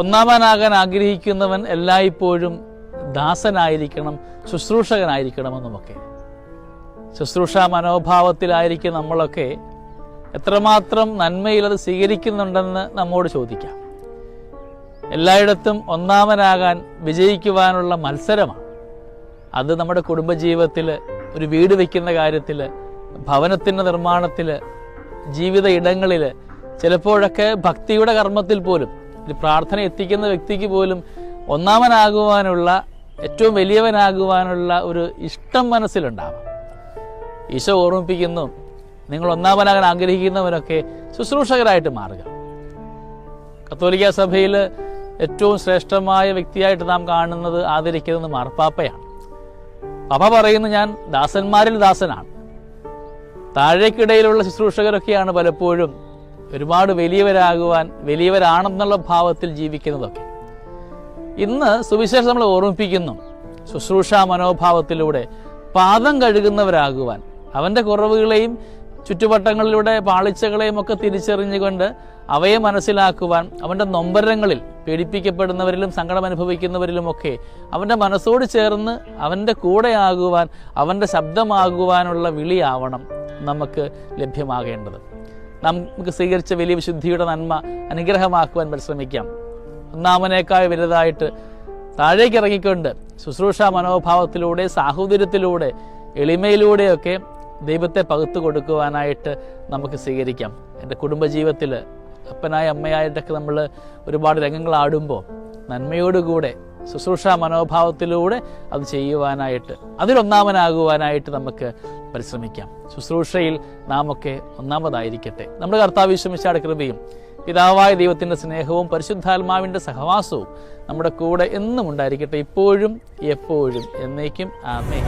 ഒന്നാമനാകാൻ ആഗ്രഹിക്കുന്നവൻ എല്ലായ്പ്പോഴും ദാസനായിരിക്കണം ശുശ്രൂഷകനായിരിക്കണമെന്നുമൊക്കെ. ശുശ്രൂഷ മനോഭാവത്തിലായിരിക്കും നമ്മളൊക്കെ. എത്രമാത്രം നന്മയിൽ അത് സ്വീകരിക്കുന്നുണ്ടെന്ന് നമ്മോട് ചോദിക്കാം. എല്ലായിടത്തും ഒന്നാമനാകാൻ വിജയിക്കുവാനുള്ള മത്സരമാണ്. അത് നമ്മുടെ കുടുംബജീവിതത്തിൽ ഒരു വീട് വയ്ക്കുന്ന കാര്യത്തിൽ ഭവനത്തിന്റെ നിർമ്മാണത്തിൽ ജീവിത ഇടങ്ങളിൽ ചിലപ്പോഴൊക്കെ ഭക്തിയുടെ കർമ്മത്തിൽ പോലും പ്രാർത്ഥന എത്തിക്കുന്ന വ്യക്തിക്ക് പോലും ഒന്നാമനാകുവാനുള്ള ഏറ്റവും വലിയവനാകുവാനുള്ള ഒരു ഇഷ്ടം മനസ്സിലുണ്ടാവാം. ഈശോ ഓർമ്മിപ്പിക്കുന്നു നിങ്ങൾ ഒന്നാമനാകാൻ ആഗ്രഹിക്കുന്നവരൊക്കെ ശുശ്രൂഷകരായിട്ട് മാറുക. കത്തോലിക്ക സഭയിൽ ഏറ്റവും ശ്രേഷ്ഠമായ വ്യക്തിയായിട്ട് നാം കാണുന്നത് ആദരിക്കുന്നത് മാർപ്പാപ്പയാണ്. പപ്പ പറയുന്നു ഞാൻ ദാസന്മാരിൽ ദാസനാണ്. താഴേക്കിടയിലുള്ള ശുശ്രൂഷകരൊക്കെയാണ് പലപ്പോഴും ഒരുപാട് വലിയവരാകുവാൻ വലിയവരാണെന്നുള്ള ഭാവത്തിൽ ജീവിക്കുന്നതൊക്കെ. ഇന്ന് സുവിശേഷം നമ്മൾ ഓർമ്മിപ്പിക്കുന്നു. ശുശ്രൂഷാ മനോഭാവത്തിലൂടെ പാദം കഴുകുന്നവരാകുവാൻ അവന്റെ കുറവുകളെയും ചുറ്റുവട്ടങ്ങളിലൂടെ പാളിച്ചകളെയും ഒക്കെ തിരിച്ചറിഞ്ഞുകൊണ്ട് അവയെ മനസ്സിലാക്കുവാൻ അവന്റെ നൊമ്പരങ്ങളിൽ പീഡിപ്പിക്കപ്പെടുന്നവരിലും സങ്കടം അനുഭവിക്കുന്നവരിലുമൊക്കെ അവന്റെ മനസ്സോട് ചേർന്ന് അവന്റെ കൂടെയാകുവാൻ അവന്റെ ശബ്ദമാകുവാനുള്ള വിളിയാവണം നമുക്ക് ലഭ്യമാകേണ്ടത്. നമുക്ക് സ്വീകരിച്ച വലിയ വിശുദ്ധിയുടെ നന്മ അനുഗ്രഹമാക്കുവാൻ പരിശ്രമിക്കാം. ഒന്നാമനേക്കാൾ വലുതായിട്ട് താഴേക്ക് ഇറങ്ങിക്കൊണ്ട് ശുശ്രൂഷ മനോഭാവത്തിലൂടെ സാഹോദര്യത്തിലൂടെ എളിമയിലൂടെയൊക്കെ ദൈവത്തെ പകുത്തു കൊടുക്കുവാനായിട്ട് നമുക്ക് സ്വീകരിക്കാം. എന്റെ കുടുംബജീവിതത്തിൽ അപ്പനായ അമ്മയായിട്ടൊക്കെ നമ്മൾ ഒരുപാട് രംഗങ്ങൾ ആടുമ്പോൾ നന്മയോടുകൂടെ ശുശ്രൂഷ മനോഭാവത്തിലൂടെ അത് ചെയ്യുവാനായിട്ട് അതിലൊന്നാമനാകുവാനായിട്ട് നമുക്ക് പരിശ്രമിക്കാം. ശുശ്രൂഷയിൽ നാം ഒക്കെ ഒന്നാമതായിരിക്കട്ടെ. നമ്മുടെ കർത്താവ് വിശ്രമിച്ചാട് കൃപയും പിതാവായ ദൈവത്തിന്റെ സ്നേഹവും പരിശുദ്ധാത്മാവിന്റെ സഹവാസവും നമ്മുടെ കൂടെ എന്നും ഉണ്ടായിരിക്കട്ടെ. ഇപ്പോഴും എപ്പോഴും എന്നേക്കും. ആമേ